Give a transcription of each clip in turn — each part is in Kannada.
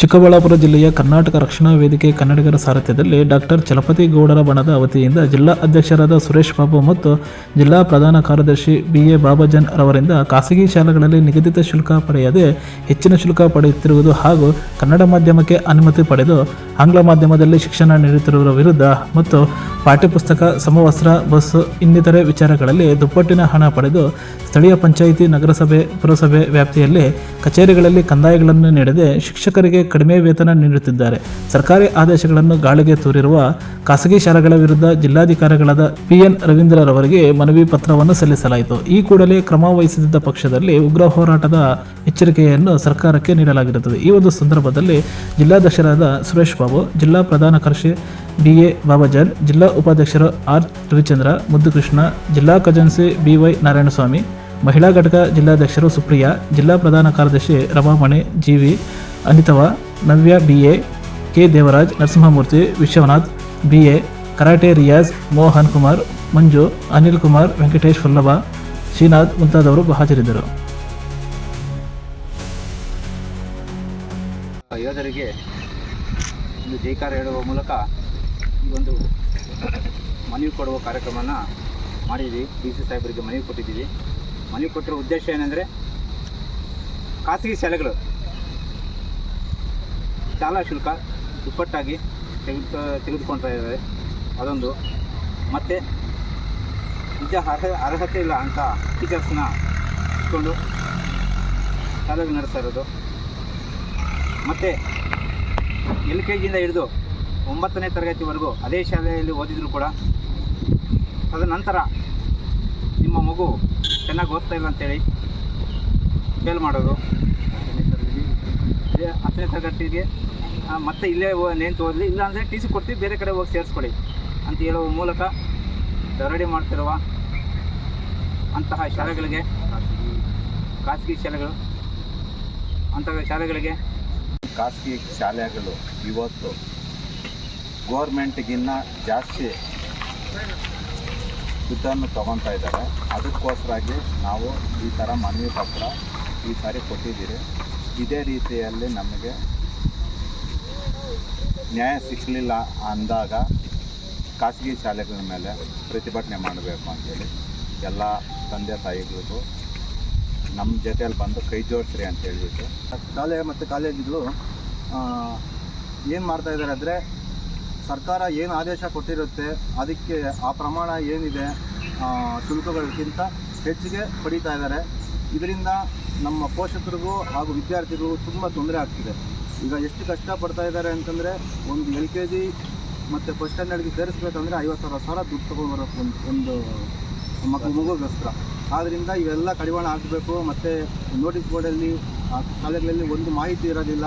ಚಿಕ್ಕಬಳ್ಳಾಪುರ ಜಿಲ್ಲೆಯ ಕರ್ನಾಟಕ ರಕ್ಷಣಾ ವೇದಿಕೆ ಕನ್ನಡಿಗರ ಸಾರಥ್ಯದಲ್ಲಿ ಡಾಕ್ಟರ್ ಚಲಪತಿ ಗೌಡರ ಬಣದ ವತಿಯಿಂದ ಜಿಲ್ಲಾ ಅಧ್ಯಕ್ಷರಾದ ಸುರೇಶ್ ಬಾಬು ಮತ್ತು ಜಿಲ್ಲಾ ಪ್ರಧಾನ ಕಾರ್ಯದರ್ಶಿ ಬಿ ಎ ಬಾಬಾಜನ್ ರವರಿಂದ ಖಾಸಗಿ ಶಾಲೆಗಳಲ್ಲಿ ನಿಗದಿತ ಶುಲ್ಕ ಪಡೆಯದೆ ಹೆಚ್ಚಿನ ಶುಲ್ಕ ಪಡೆಯುತ್ತಿರುವುದು ಹಾಗೂ ಕನ್ನಡ ಮಾಧ್ಯಮಕ್ಕೆ ಅನುಮತಿ ಪಡೆದು ಆಂಗ್ಲ ಮಾಧ್ಯಮದಲ್ಲಿ ಶಿಕ್ಷಣ ನೀಡುತ್ತಿರುವರ ವಿರುದ್ಧ ಮತ್ತು ಪಾಠ್ಯಪುಸ್ತಕ, ಸಮವಸ್ತ್ರ, ಬಸ್, ಇನ್ನಿತರೆ ವಿಚಾರಗಳಲ್ಲಿ ದುಪ್ಪಟ್ಟಿನ ಹಣ ಪಡೆದು ಸ್ಥಳೀಯ ಪಂಚಾಯಿತಿ, ನಗರಸಭೆ, ಪುರಸಭೆ ವ್ಯಾಪ್ತಿಯಲ್ಲಿ ಕಚೇರಿಗಳಲ್ಲಿ ಕಂದಾಯಗಳನ್ನು ನೀಡದೆ ಶಿಕ್ಷಕರಿಗೆ ಕಡಿಮೆ ವೇತನ ನೀಡುತ್ತಿದ್ದಾರೆ. ಸರ್ಕಾರಿ ಆದೇಶಗಳನ್ನು ಗಾಳಿಗೆ ತೂರಿರುವ ಖಾಸಗಿ ಶಾಲೆಗಳ ವಿರುದ್ಧ ಜಿಲ್ಲಾಧಿಕಾರಿಗಳಾದ ಪಿಎನ್ ರವೀಂದ್ರರವರಿಗೆ ಮನವಿ ಪತ್ರವನ್ನು ಸಲ್ಲಿಸಲಾಯಿತು. ಈ ಕೂಡಲೇ ಕ್ರಮ ವಹಿಸದಿದ್ದ ಪಕ್ಷದಲ್ಲಿ ಉಗ್ರ ಹೋರಾಟದ ಎಚ್ಚರಿಕೆಯನ್ನು ಸರ್ಕಾರಕ್ಕೆ ನೀಡಲಾಗಿರುತ್ತದೆ. ಈ ಒಂದು ಸಂದರ್ಭದಲ್ಲಿ ಜಿಲ್ಲಾಧ್ಯಕ್ಷರಾದ ಸುರೇಶ್ ಬಾಬು ಜಿಲ್ಲಾ ಪ್ರಧಾನ ಕಾರ್ಯದರ್ಶಿ ಬಿ ಎ ಜಿಲ್ಲಾ ಉಪಾಧ್ಯಕ್ಷರು ಆರ್ ರವಿಚಂದ್ರ, ಮುದ್ದುಕೃಷ್ಣ, ಜಿಲ್ಲಾ ಖಜಾನ್ಸಿ ಬಿ ವೈ ನಾರಾಯಣಸ್ವಾಮಿ, ಮಹಿಳಾ ಘಟಕ ಜಿಲ್ಲಾಧ್ಯಕ್ಷರು ಸುಪ್ರಿಯಾ, ಜಿಲ್ಲಾ ಪ್ರಧಾನ ಕಾರ್ಯದರ್ಶಿ Ramamani GV ಅನಿತವ, Navya B K Devaraj, Narasimhamurthy, Vishwanath, B A, karate Riyaz, Mohan Kumar, Manju, Anil Kumar, Venkatesh Vallabha, Srinath ಮುಂತಾದವರು ಹಾಜರಿದ್ದರು. ಯೋಧರಿಗೆ ಒಂದು ಜೈಕಾರ ಹೇಳುವ ಮೂಲಕ ಈ ಒಂದು ಮನವಿ ಕೊಡುವ ಕಾರ್ಯಕ್ರಮವನ್ನು ಮಾಡಿದ್ವಿ ಡಿ ಸಿ ಸಾಹೇಬರಿಗೆ ಮನವಿ ಕೊಟ್ಟಿದ್ದೀವಿ. ಮನವಿ ಕೊಟ್ಟಿರೋ ಉದ್ದೇಶ ಏನಂದರೆ ಖಾಸಗಿ ಶಾಲೆಗಳು ಶಾಲಾ ಶುಲ್ಕ ದುಪ್ಪಟ್ಟಾಗಿ ತೆಗೆದು ತೆಗೆದುಕೊಳ್ತಾ ಇದ್ದಾರೆ. ಅದೊಂದು. ಮತ್ತು ನಿಜ ಅರ್ಹ, ಅರ್ಹತೆ ಇಲ್ಲ ಅಂತ ಟೀಚರ್ಸ್ನ ಇಟ್ಕೊಂಡು ಶಾಲೆಗಳು ನಡೆಸ್ತಾ ಇರೋದು. ಮತ್ತು ಎಲ್ ಕೆ ಜಿಯಿಂದ ಹಿಡಿದು ಒಂಬತ್ತನೇ ತರಗತಿವರೆಗೂ ಅದೇ ಶಾಲೆಯಲ್ಲಿ ಓದಿದ್ರು ಕೂಡ. ತದನಂತರ ನಿಮ್ಮ ಮಗು ಚೆನ್ನಾಗಿ ಓದ್ತಾ ಇಲ್ಲ ಅಂತೇಳಿ ಫೇಲ್ ಮಾಡೋದು. ಹತ್ತನೇ ತರಗತಿಗೆ ಮತ್ತೆ ಇಲ್ಲೇ ನೇಂತು ಓದಲಿ, ಇಲ್ಲ ಅಂದರೆ ಟಿ ಸಿ ಕೊಡ್ತೀವಿ, ಬೇರೆ ಕಡೆ ಹೋಗಿ ಸೇರಿಸ್ಕೊಳ್ಳಿ ಅಂತ ಹೇಳುವ ಮೂಲಕ ದರೋಡೆ ಮಾಡ್ತಿರುವ ಅಂತಹ ಶಾಲೆಗಳಿಗೆ, ಖಾಸಗಿ ಶಾಲೆಗಳು, ಅಂತಹ ಶಾಲೆಗಳಿಗೆ ಖಾಸಗಿ ಶಾಲೆಗಳು ಇವತ್ತು ಗೋರ್ಮೆಂಟ್ಗಿನ್ನ ಜಾಸ್ತಿ ದುಡ್ಡನ್ನು ತೊಗೊತಾ ಇದ್ದಾರೆ. ಅದಕ್ಕೋಸ್ಕರಾಗಿ ನಾವು ಈ ಥರ ಮನವಿ ಪತ್ರ ಈ ಸಾರಿ ಕೊಟ್ಟಿದ್ದೀರಿ. ಇದೇ ರೀತಿಯಲ್ಲಿ ನಮಗೆ ನ್ಯಾಯ ಸಿಕ್ಕಲಿಲ್ಲ ಅಂದಾಗ ಖಾಸಗಿ ಶಾಲೆಗಳ ಮೇಲೆ ಪ್ರತಿಭಟನೆ ಮಾಡಬೇಕು ಅಂತೇಳಿ ಎಲ್ಲ ತಂದೆ ತಾಯಿಗಳಿಗೂ ನಮ್ಮ ಜೊತೆಯಲ್ಲಿ ಬಂದು ಕೈ ಜೋಡಿಸ್ರಿ ಅಂತ ಹೇಳಿಬಿಟ್ಟು. ಶಾಲೆ ಮತ್ತು ಕಾಲೇಜುಗಳು ಏನು ಮಾಡ್ತಾ ಇದ್ದಾರೆ ಅಂದರೆ ಸರ್ಕಾರ ಏನು ಆದೇಶ ಕೊಟ್ಟಿರುತ್ತೆ, ಅದಕ್ಕೆ ಆ ಪ್ರಮಾಣ ಏನಿದೆ ಶುಲ್ಕಗಳಿಗಿಂತ ಹೆಚ್ಚಿಗೆ ಪಡೀತಾ ಇದ್ದಾರೆ ಇದರಿಂದ ನಮ್ಮ ಪೋಷಕರಿಗೂ ಹಾಗೂ ವಿದ್ಯಾರ್ಥಿಗಳಿಗೂ ತುಂಬ ತೊಂದರೆ ಆಗ್ತಿದೆ. ಈಗ ಎಷ್ಟು ಕಷ್ಟಪಡ್ತಾ ಇದ್ದಾರೆ ಅಂತಂದರೆ ಒಂದು ಎಲ್ ಕೆ ಜಿ ಮತ್ತು ಫಸ್ಟ್ ಸ್ಟ್ಯಾಂಡರ್ಡ್ಗೆ ಸೇರಿಸ್ಬೇಕಂದ್ರೆ ಐವತ್ತು ಸಾವಿರ ದುಡ್ಡು ತೊಗೊಂಡು ಬರೋಕ್ಕೆ ಒಂದು ಒಂದು ಮಗು, ಮಗುಗೋಸ್ಕರ. ಆದ್ದರಿಂದ ಇವೆಲ್ಲ ಕಡಿವಾಣ ಹಾಕಬೇಕು. ಮತ್ತು ನೋಟಿಸ್ ಬೋರ್ಡಲ್ಲಿ ಶಾಲೆಗಳಲ್ಲಿ ಒಂದು ಮಾಹಿತಿ ಇರೋದಿಲ್ಲ.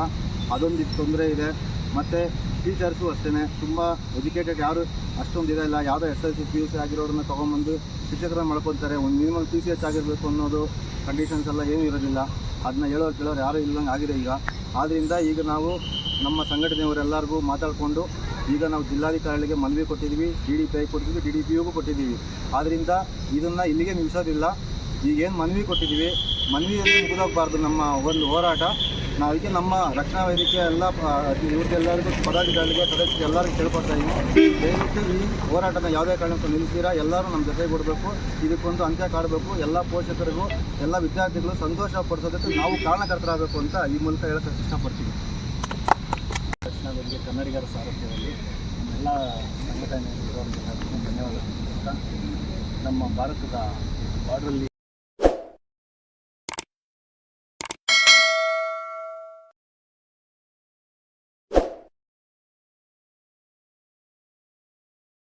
ಅದೊಂದು ತೊಂದರೆ ಇದೆ. ಮತ್ತು ಟೀಚರ್ಸು ಅಷ್ಟೇ ತುಂಬ ಎಜುಕೇಟೆಡ್ ಯಾರು ಅಷ್ಟೊಂದು ಇರಲ್ಲ ಯಾವುದೋ S L C P U C ಆಗಿರೋರನ್ನ ತೊಗೊಂಬಂದು ಶಿಕ್ಷಕರನ್ನ ಮಾಡ್ಕೊತಾರೆ. ಒಂದು ಮಿನಿಮಮ್ ಪಿ ಸಿ ಎಚ್ ಆಗಿರಬೇಕು ಅನ್ನೋದು ಕಂಡೀಷನ್ಸ್ ಎಲ್ಲ ಏನೂ ಇರೋದಿಲ್ಲ. ಅದನ್ನ ಹೇಳೋರು ಕೇಳೋರು ಯಾರೂ ಇಲ್ಲದಂಗೆ ಆಗಿದೆ ಈಗ. ಆದ್ದರಿಂದ ಈಗ ನಾವು ನಮ್ಮ ಸಂಘಟನೆಯವರೆಲ್ಲರಿಗೂ ಮಾತಾಡಿಕೊಂಡು ಈಗ ನಾವು ಜಿಲ್ಲಾಧಿಕಾರಿಗಳಿಗೆ ಮನವಿ ಕೊಟ್ಟಿದ್ದೀವಿ ಡಿ ಡಿ ಪಿ ಐ ಕೊಟ್ಟಿದ್ದೀವಿ ಡಿ ಡಿ ಪಿ ಯುಗೂ ಕೊಟ್ಟಿದ್ದೀವಿ. ಆದ್ದರಿಂದ ಇದನ್ನು ಇಲ್ಲಿಗೆ ನಿಲ್ಲಿಸೋದಿಲ್ಲ ಈಗೇನು ಮನವಿ ಕೊಟ್ಟಿದ್ದೀವಿ. ಮನವಿಯಲ್ಲಿ ಮುಗಿದೋಗಬಾರ್ದು ನಮ್ಮ ಒಂದು ಹೋರಾಟ. ನಾವು ಅದಕ್ಕೆ ನಮ್ಮ ರಕ್ಷಣಾ ವೇದಿಕೆ ಎಲ್ಲ ಇವ್ರಿಗೆಲ್ಲರಿಗೂ ಪದಾಧಿಕಾರಿಗಳಿಗೆ, ಸದಸ್ಯರಿಗೆ ಎಲ್ಲರಿಗೂ ಕೇಳ್ಕೊಡ್ತಾ ಇದ್ದೀವಿ ದಯವಿಟ್ಟು ಈ ಹೋರಾಟನ ಯಾವುದೇ ಕಾರಣಕ್ಕೂ ನಿಲ್ಲಿಸ್ತೀರಾ? ಎಲ್ಲರೂ ನಮ್ಮ ಜೊತೆ ಕೊಡಬೇಕು ಇದಕ್ಕೊಂದು ಅಂತ್ಯ ಕಾಡಬೇಕು. ಎಲ್ಲ ಪೋಷಕರಿಗೂ, ಎಲ್ಲ ವಿದ್ಯಾರ್ಥಿಗಳು ಸಂತೋಷ ಪಡಿಸೋದಕ್ಕೆ ನಾವು ಕಾರಣಕರ್ತರಾಗಬೇಕು ಅಂತ ಈ ಮೂಲಕ ಹೇಳಕ್ಕೆ ಇಷ್ಟಪಡ್ತೀವಿ ವೇದಿಕೆ ಕನ್ನಡಿಗರ ಸಾರಥ್ಯದಲ್ಲಿ ಎಲ್ಲ ಸಂಘಟನೆಗಳಿರೋರಿಗೆಲ್ಲರಿಗೂ ಧನ್ಯವಾದ ನಮ್ಮ ಭಾರತದ ಬಾರ್ಡ್ರಲ್ಲಿ